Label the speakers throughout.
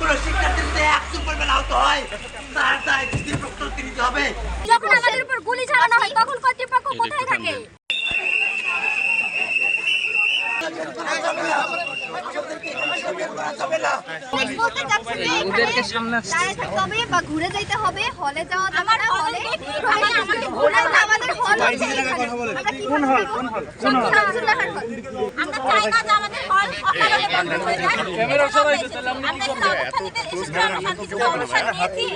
Speaker 1: কোনো শিক্ষার্থীর যদি একশো পরিমাণ আহত হয় তার দায় দৃষ্টি প্রক্টরকে নিতে হবে।
Speaker 2: যখন আমাদের উপর গুলি চালানো হয় তখন কর্তৃপক্ষ কোথায় থাকে? ওদেরকে সামনে বা ঘুরে যাইতে হবে হলে যাওয়া হলে আমাদের হল কোন হল কোন হল কোন হল আমরা চাই না যে আমাদের হল ক্যামেরা সবাই আমরা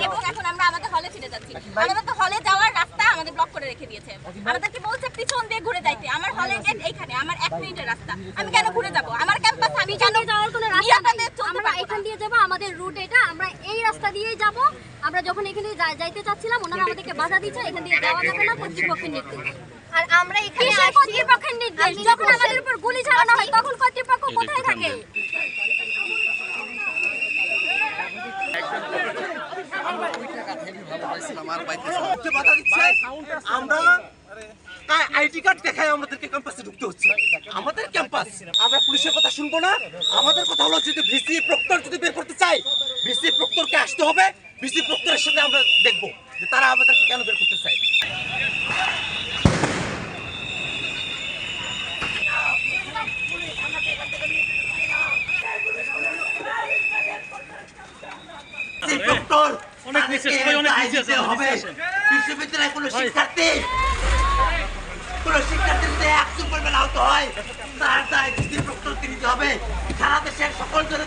Speaker 2: এবং এখন আমরা আমাদের হলে ফিরে যাচ্ছি। আমাদের তো হলে যাওয়ার রাস্তা আমাদের ব্লক করে রেখে দিয়েছে। আমাদেরকে বলছে পিছন দিয়ে ঘুরে যাইতে। আমার হলের গেট এইখানে আমার এক মিনিটের রাস্তা। আমি কেন ঘুরে যাব? আমার ক্যাম্পাস আমি কেন যাওয়ার কোনো রাস্তা নাই। আমরা এখান দিয়ে যাব আমাদের রুট এটা। আমরা এই রাস্তা দিয়েই যাব। আমরা যখন এখানে যাইতে চাচ্ছিলাম ওনারা আমাদেরকে বাধা দিচ্ছে এখান দিয়ে যাওয়া যাবে না কর্তৃপক্ষের নির্দেশ। আর আমরা এখানে কর্তৃপক্ষের নির্দেশ। যখন আমাদের উপর গুলি চালানো হয় তখন কর্তৃপক্ষ কোথায় থাকে
Speaker 1: ঢুকতে বাধা দিচ্ছে আমরা আইডি কার্ড দেখায় আমাদেরকে ক্যাম্পাসে ঢুকতে হচ্ছে। আমাদের ক্যাম্পাস আমরা পুলিশের কথা শুনব না। আমাদের কথা হলো, যদি ভিসি প্রক্টর যদি বের করতে চাই ভিসি প্রক্টরকে আসতে হবে। ভিসি প্রক্টরের সাথে আমরা দেখব যে তারা আমাদেরকে কেন বের করতে চায়।
Speaker 3: অনেক নিচে, সবাই অনেক নিচে আছে,
Speaker 1: দিতে হবে। বিশ্ববিদ্যালয়ে কোনো শিক্ষার্থী? কোনো শিক্ষার্থী যদি একশো পরিমাণ আহত হয়। তার দায় নিতে হবে। সারা দেশের সকল জনে